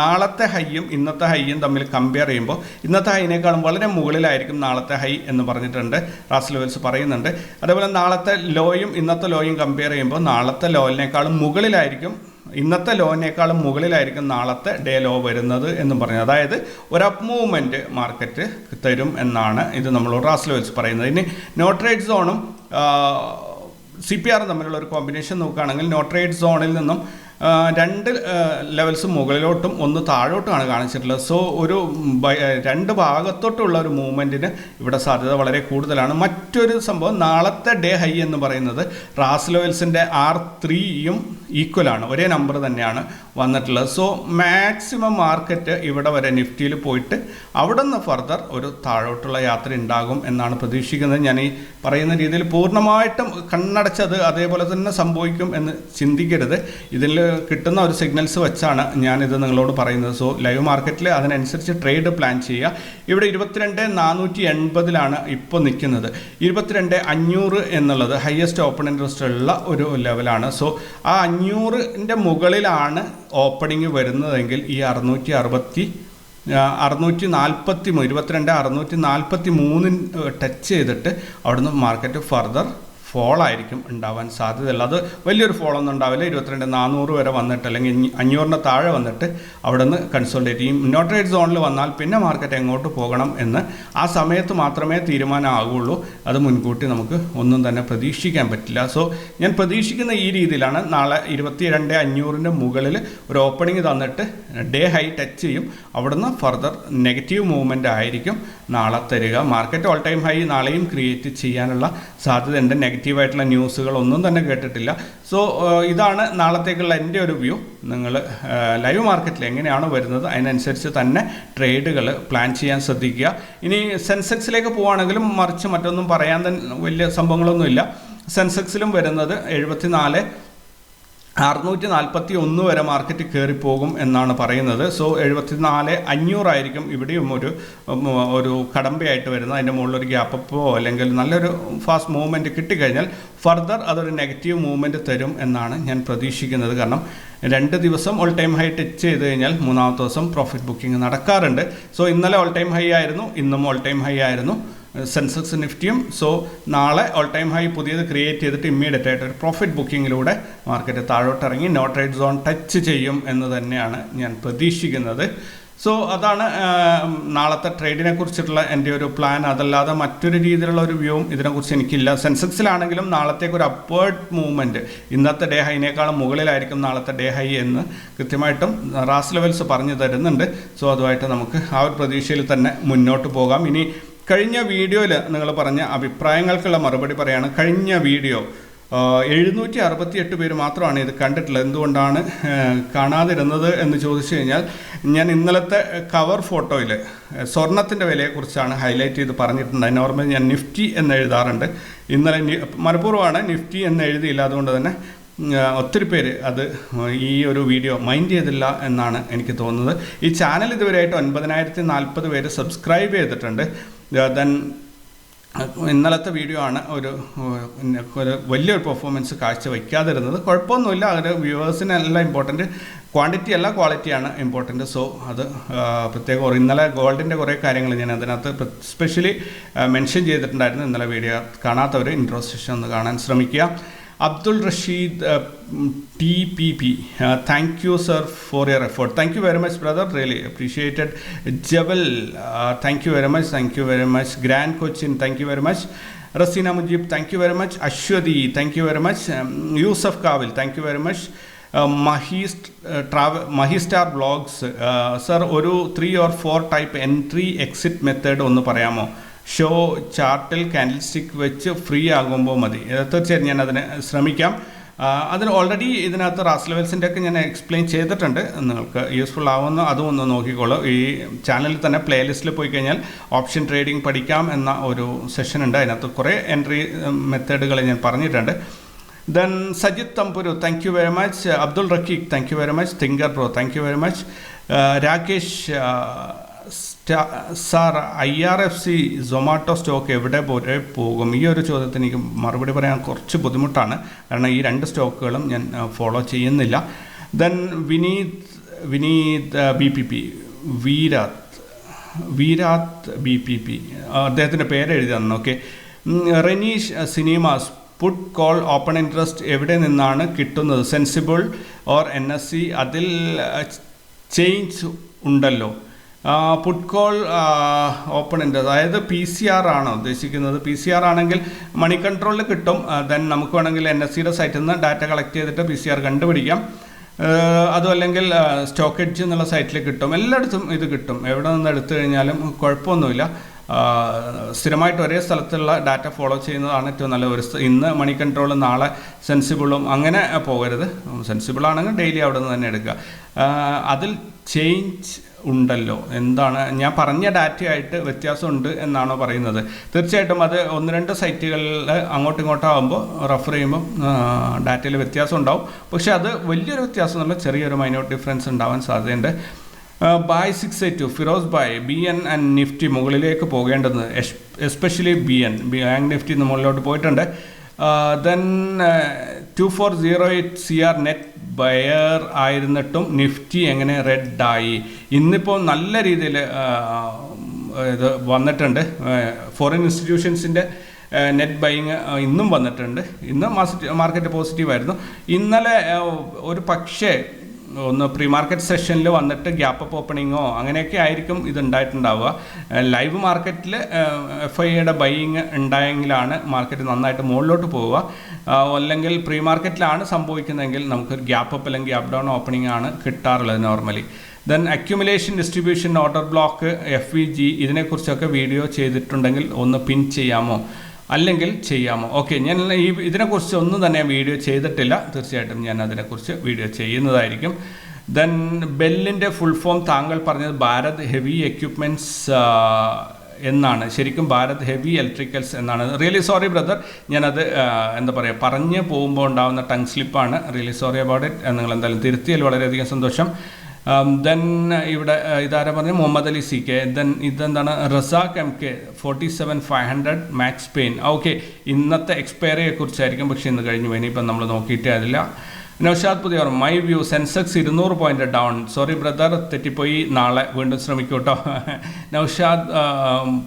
നാളത്തെ ഹൈയും ഇന്നത്തെ ഹൈയും തമ്മിൽ കമ്പയർ ചെയ്യുമ്പോൾ ഇന്നത്തെ ഹൈനേക്കാളും വളരെ മുകളിലായിരിക്കും നാളത്തെ ഹൈ എന്ന് പറഞ്ഞിട്ടുണ്ട് റാസ് ലെവൽസ് പറയുന്നുണ്ട്. അതേപോലെ നാളത്തെ ലോയും ഇന്നത്തെ ലോയും കമ്പയർ ചെയ്യുമ്പോൾ നാളത്തെ ലോയിനേക്കാളും മുകളിലായിരിക്കും ഇന്നത്തെ ലോനേക്കാളും മുകളിലായിരിക്കും നാളത്തെ ഡേ ലോ വരുന്നത് എന്ന് പറഞ്ഞു അതായത് ഒരു അപ്പ് മൂവ്മെന്റ് മാർക്കറ്റ് തരും എന്നാണ് ഇത് നമ്മൾ റാസ് ലെവൽസ് പറയുന്നത്. ഇനി നോട്രേറ്റ് സോണും സി പി ആറും തമ്മിലുള്ള ഒരു കോമ്പിനേഷൻ നോക്കുകയാണെങ്കിൽ നോട്രേറ്റ് സോണിൽ നിന്നും രണ്ട് ലെവൽസ് മുകളിലോട്ടും ഒന്ന് താഴോട്ടുമാണ് കാണിച്ചിട്ടുള്ളത്. സോ ഒരു രണ്ട് ഭാഗത്തോട്ടുള്ള ഒരു മൂവ്മെന്റിന് ഇവിടെ സാധ്യത വളരെ കൂടുതലാണ്. മറ്റൊരു സംഭവം നാളത്തെ ഡേ ഹൈ എന്ന് പറയുന്നത് റാസ് ലെവൽസിന്റെ ആർ ത്രീയും ഈക്വലാണ് ഒരേ നമ്പർ തന്നെയാണ് വന്നിട്ടുള്ളത്. സോ മാക്സിമം മാർക്കറ്റ് ഇവിടെ വരെ നിഫ്റ്റിയിൽ പോയിട്ട് അവിടെ നിന്ന് ഫർദർ ഒരു താഴോട്ടുള്ള യാത്ര ഉണ്ടാകും എന്നാണ് പ്രതീക്ഷിക്കുന്നത്. ഞാൻ ഈ പറയുന്ന രീതിയിൽ പൂർണമായിട്ടും കണ്ണടച്ചത് അതേപോലെ തന്നെ സംഭവിക്കും എന്ന് ചിന്തിക്കരുത്. ഇതിൽ കിട്ടുന്ന ഒരു സിഗ്നൽസ് വെച്ചാണ് ഞാനിത് നിങ്ങളോട് പറയുന്നത്. സോ ലൈവ് മാർക്കറ്റിൽ അതിനനുസരിച്ച് ട്രേഡ് പ്ലാൻ ചെയ്യുക. ഇവിടെ ഇരുപത്തിരണ്ട് നാനൂറ്റി എൺപതിലാണ് ഇപ്പോൾ നിൽക്കുന്നത്. ഇരുപത്തിരണ്ട് അഞ്ഞൂറ് എന്നുള്ളത് ഹയസ്റ്റ് ഓപ്പൺ ഇൻട്രസ്റ്റ് ഉള്ള ഒരു ലെവലാണ് സോ ആ അഞ്ഞൂറിന്റെ മുകളിലാണ് ഓപ്പണിംഗ് വരുന്നതെങ്കിൽ ഈ അറുന്നൂറ്റി അറുപത്തി അറുന്നൂറ്റി നാൽപ്പത്തി മൂന്ന് ഇരുപത്തിരണ്ട് അറുന്നൂറ്റി നാൽപ്പത്തി മൂന്നിന് ടച്ച് ചെയ്തിട്ട് അവിടുന്ന് മാർക്കറ്റ് ഫർദർ ഫോൾ ആയിരിക്കും ഉണ്ടാവാൻ സാധ്യതയുള്ളത്. അത് വലിയൊരു ഫോളൊന്നും ഉണ്ടാവില്ല. ഇരുപത്തിരണ്ട് നാനൂറ് വരെ വന്നിട്ട് അല്ലെങ്കിൽ അഞ്ഞൂറിന് താഴെ വന്നിട്ട് അവിടെ നിന്ന് കൺസോൾട്ടേറ്റ് ചെയ്യും നോട്ടറേറ്റ് സോണിൽ വന്നാൽ പിന്നെ മാർക്കറ്റ് എങ്ങോട്ട് പോകണം എന്ന് ആ സമയത്ത് മാത്രമേ തീരുമാനമാകുള്ളൂ അത് മുൻകൂട്ടി നമുക്ക് ഒന്നും തന്നെ പ്രതീക്ഷിക്കാൻ പറ്റില്ല. സോ ഞാൻ പ്രതീക്ഷിക്കുന്ന ഈ രീതിയിലാണ് നാളെ ഇരുപത്തി രണ്ട് അഞ്ഞൂറിന്റെ മുകളിൽ ഒരു ഓപ്പണിംഗ് തന്നിട്ട് ഡേ ഹൈ ടച്ച് ചെയ്യും. അവിടുന്ന് ഫർദർ നെഗറ്റീവ് മൂവ്മെന്റ് ആയിരിക്കും നാളെ തരിക. മാർക്കറ്റ് ഓൾ ടൈം ഹൈ നാളെയും ക്രിയേറ്റ് ചെയ്യാനുള്ള സാധ്യതയുണ്ട് നെഗറ്റീവായിട്ടുള്ള ന്യൂസുകൾ ഒന്നും തന്നെ കേട്ടിട്ടില്ല. സോ ഇതാണ് നാളത്തേക്കുള്ള എന്റെ ഒരു വ്യൂ. നിങ്ങൾ ലൈവ് മാർക്കറ്റിൽ എങ്ങനെയാണ് വരുന്നത് അതിനനുസരിച്ച് തന്നെ ട്രേഡുകൾ പ്ലാൻ ചെയ്യാൻ ശ്രദ്ധിക്കുക. ഇനി സെൻസെക്സിലേക്ക് പോവുകയാണെങ്കിലും മറിച്ച് മറ്റൊന്നും പറയാൻ തന്നെ വലിയ സംഭവങ്ങളൊന്നുമില്ല. സെൻസെക്സിലും വരുന്നത് എഴുപത്തിനാല് അറുന്നൂറ്റി നാൽപ്പത്തി ഒന്ന് വരെ മാർക്കറ്റ് കയറിപ്പോകും എന്നാണ് പറയുന്നത്. സോ എഴുപത്തി നാല് അഞ്ഞൂറായിരിക്കും ഇവിടെയും ഒരു ഒരു കടമ്പയായിട്ട് വരുന്നത്. അതിന്റെ മുകളിലൊരു ഗ്യാപ്പോ അല്ലെങ്കിൽ നല്ലൊരു ഫാസ്റ്റ് മൂവ്മെന്റ് കിട്ടിക്കഴിഞ്ഞാൽ ഫർദർ അതൊരു നെഗറ്റീവ് മൂവ്മെന്റ് തരും എന്നാണ് ഞാൻ പ്രതീക്ഷിക്കുന്നത്. കാരണം രണ്ട് ദിവസം ഓൾ ടൈം ഹൈ ടച്ച് ചെയ്ത് കഴിഞ്ഞാൽ മൂന്നാമത്തെ ദിവസം പ്രോഫിറ്റ് ബുക്കിംഗ് നടക്കാറുണ്ട്. സോ ഇന്നലെ ഓൾ ടൈം ഹൈ ആയിരുന്നു ഇന്നും ഓൾ ടൈം ഹൈ ആയിരുന്നു. സെൻസെക്സ് നിഫ്റ്റിയും. സോ നാളെ ഓൾ ടൈം ഹൈ പുതിയത് ക്രിയേറ്റ് ചെയ്തിട്ട് ഇമ്മീഡിയറ്റ് ആയിട്ട് ഒരു പ്രോഫിറ്റ് ബുക്കിങ്ങിലൂടെ മാർക്കറ്റ് താഴോട്ട് ഇറങ്ങി നോ ട്രേഡ് സോൺ ടച്ച് ചെയ്യും എന്ന് തന്നെയാണ് ഞാൻ പ്രതീക്ഷിക്കുന്നത്. സോ അതാണ് നാളത്തെ ട്രേഡിനെ കുറിച്ചിട്ടുള്ള എന്റെ ഒരു പ്ലാൻ അതല്ലാതെ മറ്റൊരു രീതിയിലുള്ള ഒരു വ്യൂവും ഇതിനെക്കുറിച്ച് എനിക്കില്ല. സെൻസെക്സിലാണെങ്കിലും നാളത്തേക്ക് ഒരു അപ്വേർഡ് മൂവ്മെന്റ് ഇന്നത്തെ ഡേ ഹൈനേക്കാളും മുകളിലായിരിക്കും നാളത്തെ ഡേ ഹൈ എന്ന് കൃത്യമായിട്ടും റാസ് ലെവൽസ് പറഞ്ഞു തരുന്നുണ്ട്. സോ അതുമായിട്ട് നമുക്ക് ആ ഒരു പ്രതീക്ഷയിൽ തന്നെ മുന്നോട്ട് പോകാം. ഇനി കഴിഞ്ഞ വീഡിയോയിൽ നിങ്ങൾ പറഞ്ഞ അഭിപ്രായങ്ങൾക്കുള്ള മറുപടി പറയാണ്. കഴിഞ്ഞ വീഡിയോ എഴുന്നൂറ്റി അറുപത്തി എട്ട് പേര് മാത്രമാണ് ഇത് കണ്ടിട്ടുള്ളത്. എന്തുകൊണ്ടാണ് കാണാതിരുന്നത് എന്ന് ചോദിച്ചു കഴിഞ്ഞാൽ ഞാൻ ഇന്നലത്തെ കവർ ഫോട്ടോയിൽ സ്വർണത്തിന്റെ വിലയെക്കുറിച്ചാണ് ഹൈലൈറ്റ് ചെയ്ത് പറഞ്ഞിട്ടുണ്ട്. നോർമലി ഞാൻ നിഫ്റ്റി എന്ന് എഴുതാറുണ്ട്. ഇന്നലെ മനഃപൂർവമാണ് നിഫ്റ്റി എന്ന് എഴുതിയില്ല അതുകൊണ്ട് തന്നെ ഒത്തിരി പേര് അത് ഈ ഒരു വീഡിയോ മൈൻഡ് ചെയ്തില്ല എന്നാണ് എനിക്ക് തോന്നുന്നത്. ഈ ചാനൽ ഇതുവരെയായിട്ട് ഒൻപതിനായിരത്തി നാൽപ്പത് പേര് സബ്സ്ക്രൈബ് ചെയ്തിട്ടുണ്ട്. ദെൻ ഇന്നലത്തെ വീഡിയോ ആണ് ഒരു ഒരു വലിയൊരു പെർഫോമൻസ് കാഴ്ച വയ്ക്കാതിരുന്നത്. കുഴപ്പമൊന്നുമില്ല. അത് വ്യൂവേഴ്സിനെല്ലാം ഇമ്പോർട്ടന്റ് ക്വാണ്ടിറ്റി അല്ല ക്വാളിറ്റിയാണ് ഇമ്പോർട്ടന്റ് സോ അത് പ്രത്യേകം ഇന്നലെ ഗോൾഡിന്റെ കുറേ കാര്യങ്ങൾ ഞാൻ അതിനകത്ത് സ്പെഷ്യലി മെൻഷൻ ചെയ്തിട്ടുണ്ടായിരുന്നു. ഇന്നലെ വീഡിയോ കാണാത്തവർ ഇൻട്രോ സെഷൻ ഒന്ന് കാണാൻ ശ്രമിക്കുക. Abdul Rasheed T P P. Thank you sir for your effort thank you very much brother really appreciated ജവൽ thank you very much thank you very much grand Cochin thank you very much Raseena Mujeeb thank you very much Aswathy thank you very much Yusuf Kavil thank you very much മഹീസ്റ്റ് travel മഹീസ്റ്റാർ blogs sir ഒരു three or four type entry exit method ഒന്ന് പറയാമോ? Show ചാർട്ടിൽ candle stick വെച്ച് free ആകുമ്പോൾ മതി. തീർച്ചയായും ഞാൻ അതിന് ശ്രമിക്കാം. അതിന് ഓൾറെഡി ഇതിനകത്ത് റാസ് ലെവൽസിന്റെ ഒക്കെ ഞാൻ എക്സ്പ്ലെയിൻ ചെയ്തിട്ടുണ്ട്. നിങ്ങൾക്ക് യൂസ്ഫുൾ ആവുന്ന അതും ഒന്ന് നോക്കിക്കോളൂ. ഈ ചാനലിൽ തന്നെ പ്ലേലിസ്റ്റിൽ പോയി കഴിഞ്ഞാൽ ഓപ്ഷൻ ട്രേഡിംഗ് പഠിക്കാം എന്ന ഒരു സെഷൻ ഉണ്ട്. അതിനകത്ത് കുറേ എൻട്രി മെത്തേഡുകൾ ഞാൻ പറഞ്ഞിട്ടുണ്ട്. Then Sajith Thamburu thank you very much Abdul Rakeeq thank you very much thinker bro thank you very much Rakesh sir I R F C Zomato stock എവിടെ പോലെ പോകും? ഈ ഒരു ചോദ്യത്തിന് എനിക്ക് മറുപടി പറയാൻ കുറച്ച് ബുദ്ധിമുട്ടാണ്. കാരണം ഈ രണ്ട് സ്റ്റോക്കുകളും ഞാൻ ഫോളോ ചെയ്യുന്നില്ല. Then Vineeth Vineeth B P P Virat Virat B P P അദ്ദേഹത്തിന്റെ പേര് എഴുതി തന്നു. Okay Renish cinemas put call open interest എവിടെ നിന്നാണ് കിട്ടുന്നത്? Sensibull or N S C അതിൽ ചേഞ്ച് ഉണ്ടല്ലോ. പുട്ട് കോൾ ഇൻട്രസ്റ്റ് അതായത് പി സി ആർ ആണ് ഉദ്ദേശിക്കുന്നത്. പി സി ആർ ആണെങ്കിൽ മണി കൺട്രോളിൽ കിട്ടും. ദെൻ നമുക്ക് വേണമെങ്കിൽ എൻ എസ് സിയുടെ സൈറ്റിൽ നിന്ന് ഡാറ്റ കളക്ട് ചെയ്തിട്ട് പി സി ആർ കണ്ടുപിടിക്കാം. അതുമല്ലെങ്കിൽ സ്റ്റോക്ക് എഡ്ജ് എന്നുള്ള സൈറ്റിൽ കിട്ടും. എല്ലായിടത്തും ഇത് കിട്ടും. എവിടെ നിന്ന് എടുത്തു കഴിഞ്ഞാലും കുഴപ്പമൊന്നുമില്ല. സ്ഥിരമായിട്ട് ഒരേ സ്ഥലത്തുള്ള ഡാറ്റ ഫോളോ ചെയ്യുന്നതാണ് ഏറ്റവും നല്ല ഒരു ഇന്ന് മണി കൺട്രോൾ നാളെ സെൻസിബിളും അങ്ങനെ പോകരുത്. സെൻസിബിൾ ആണെങ്കിൽ ഡെയിലി അവിടെ നിന്ന് തന്നെ എടുക്കുക. അതിൽ ചേഞ്ച് ഉണ്ടല്ലോ. എന്താണ്? ഞാൻ പറഞ്ഞ ഡാറ്റയായിട്ട് വ്യത്യാസമുണ്ട് എന്നാണോ പറയുന്നത്. തീർച്ചയായിട്ടും അത് ഒന്ന് രണ്ട് സൈറ്റുകളിൽ അങ്ങോട്ടും ഇങ്ങോട്ടും ആകുമ്പോൾ റെഫർ ചെയ്യുമ്പോൾ ഡാറ്റയിൽ വ്യത്യാസം ഉണ്ടാവും പക്ഷേ അത് വലിയൊരു വ്യത്യാസം എന്നുള്ള ചെറിയൊരു മൈനോട്ട് ഡിഫറൻസ് ഉണ്ടാവാൻ സാധ്യതയുണ്ട്. ബായ് സിക്സ് എയ്റ്റ് ടു ഫിറോസ് ബായ് ബി എൻ ആൻഡ് നിഫ്റ്റി മുകളിലേക്ക് പോകേണ്ടത് especially B N bank Nifty മുകളിലോട്ട് പോയിട്ടുണ്ട്. Then two four zero eight C R net buyer ആയിരുന്നിട്ടും Nifty എങ്ങനെ റെഡായി ഇന്നിപ്പോൾ നല്ല രീതിയിൽ ഇത് വന്നിട്ടുണ്ട്. ഫോറിൻ ഇൻസ്റ്റിറ്റ്യൂഷൻസിന്റെ നെറ്റ് ബൈങ് ഇന്നും വന്നിട്ടുണ്ട്. ഇന്ന് മാർക്കറ്റ് പോസിറ്റീവായിരുന്നു ഇന്നലെ ഒരു പക്ഷേ ഒന്ന് പ്രീ മാർക്കറ്റ് സെഷനിൽ വന്നിട്ട് ഗ്യാപ്പ് അപ്പ് ഓപ്പണിങ്ങോ അങ്ങനെയൊക്കെ ആയിരിക്കും ഇത് ഉണ്ടായിട്ടുണ്ടാവുക. ലൈവ് മാർക്കറ്റിൽ എഫ് ഐ എയുടെ ബൈയിങ് ഉണ്ടായെങ്കിലാണ് മാർക്കറ്റ് നന്നായിട്ട് മുകളിലോട്ട് പോവുക. അല്ലെങ്കിൽ പ്രീ മാർക്കറ്റിലാണ് സംഭവിക്കുന്നതെങ്കിൽ നമുക്കൊരു ഗ്യാപ്പ് അപ്പ് അല്ലെങ്കിൽ ഗ്യാപ്പ് ഡൗൺ ഓപ്പണിംഗ് ആണ് കിട്ടാറുള്ളത് normally then accumulation distribution order block F V G ഇതിനെക്കുറിച്ചൊക്കെ വീഡിയോ ചെയ്തിട്ടുണ്ടെങ്കിൽ ഒന്ന് പിൻ ചെയ്യാമോ? അല്ലെങ്കിൽ ചെയ്യാമോ? ഓക്കെ ഞാൻ ഈ ഇതിനെക്കുറിച്ച് ഒന്നും തന്നെ വീഡിയോ ചെയ്തിട്ടില്ല. തീർച്ചയായിട്ടും ഞാൻ അതിനെക്കുറിച്ച് വീഡിയോ ചെയ്യുന്നതായിരിക്കും. ദെൻ ബെല്ലിന്റെ ഫുൾ ഫോം താങ്കൾ പറഞ്ഞത് ഭാരത് ഹെവി എക്യുപ്മെന്റ്സ് എന്നാണ്. ശരിക്കും ഭാരത് ഹെവി ഇലക്ട്രിക്കൽസ് എന്നാണ്. റിയലി സോറി ബ്രദർ ഞാനത് എന്താ പറയുക പറഞ്ഞ് പോകുമ്പോൾ ഉണ്ടാകുന്ന ടങ് സ്ലിപ്പാണ് റിയലി സോറി അബൌട്ട് ഇറ്റ് നിങ്ങൾ എന്തായാലും തിരുത്തിയാൽ വളരെയധികം സന്തോഷം. ദെൻ ഇവിടെ ആ, ഇതാരാ പറഞ്ഞു Muhammad Ali C K. Then ഇതെന്താണ്? Razak M K forty seven five hundred max pain okay ഇന്നത്തെ എക്സ്പയറിയെ കുറിച്ചായിരിക്കും. പക്ഷേ ഇന്ന് കഴിഞ്ഞു പോയി. ഇപ്പം നമ്മൾ നോക്കിയിട്ടേ അതില്ല. Noushad Puthiya my view Sensex ഇരുന്നൂറ് പോയിന്റ് ഡൗൺ സോറി ബ്രദർ തെറ്റിപ്പോയി. നാളെ വീണ്ടും ശ്രമിക്കൂ കേട്ടോ നൌഷാദ്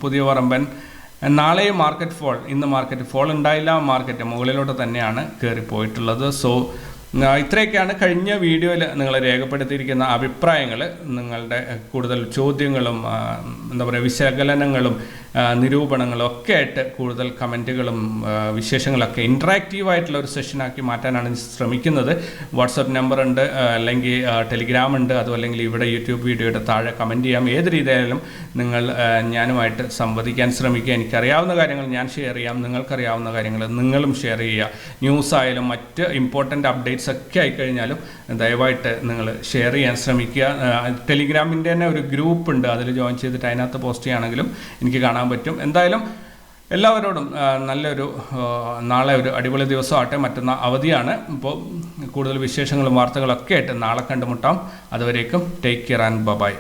പുതിയ പറമ്പൻ നാളെയും മാർക്കറ്റ് ഫോൾ ഇന്ന് മാർക്കറ്റ് ഫോൾ ഉണ്ടായില്ല. മാർക്കറ്റ് മുകളിലോട്ട് തന്നെയാണ് കയറി പോയിട്ടുള്ളത് സോ ഇത്രയൊക്കെയാണ് കഴിഞ്ഞ വീഡിയോയിൽ നിങ്ങൾ രേഖപ്പെടുത്തിയിരിക്കുന്ന അഭിപ്രായങ്ങൾ നിങ്ങളുടെ കൂടുതൽ ചോദ്യങ്ങളും എന്താ പറയുക വിശകലനങ്ങളും ആ, നിരൂപണങ്ങളും ഒക്കെ ആയിട്ട് കൂടുതൽ കമന്റുകളും വിശേഷങ്ങളൊക്കെ ഇൻട്രാക്റ്റീവ് ആയിട്ടുള്ള ഒരു സെഷനാക്കി മാറ്റാനാണ് ശ്രമിക്കുന്നത്. വാട്സപ്പ് നമ്പർ ഉണ്ട് അല്ലെങ്കിൽ ടെലിഗ്രാം ഉണ്ട് അതും അല്ലെങ്കിൽ ഇവിടെ യൂട്യൂബ് വീഡിയോയുടെ താഴെ കമന്റ് ചെയ്യാം. ഏത് രീതിയിലായാലും നിങ്ങൾ ഞാനുമായിട്ട് സംവദിക്കാൻ ശ്രമിക്കുക. എനിക്കറിയാവുന്ന കാര്യങ്ങൾ ഞാൻ ഷെയർ ചെയ്യാം. നിങ്ങൾക്കറിയാവുന്ന കാര്യങ്ങൾ നിങ്ങളും ഷെയർ ചെയ്യുക. ന്യൂസ് ആയാലും മറ്റ് ഇമ്പോർട്ടന്റ് അപ്ഡേറ്റ്സ് ഒക്കെ ആയിക്കഴിഞ്ഞാലും ദയവായിട്ട് നിങ്ങൾ ഷെയർ ചെയ്യാൻ ശ്രമിക്കുക. ടെലിഗ്രാമിന്റെ തന്നെ ഒരു ഗ്രൂപ്പ് ഉണ്ട്. അതിൽ ജോയിൻ ചെയ്തിട്ട് അതിനകത്ത് പോസ്റ്റ് ചെയ്യുകയാണെങ്കിലും എനിക്ക് കാണാൻ പറ്റും. എന്തായാലും എല്ലാവരോടും നല്ലൊരു നാളെ ഒരു അടിപൊളി ദിവസമാട്ടെ മറ്റന്നാൾ അവധിയാണ്. ഇപ്പോൾ കൂടുതൽ വിശേഷങ്ങളും വാർത്തകളൊക്കെ ആയിട്ട് നാളെ കണ്ടുമുട്ടാം. അതുവരേക്കും ടേക്ക് കെയർ ആൻഡ് ബബായ്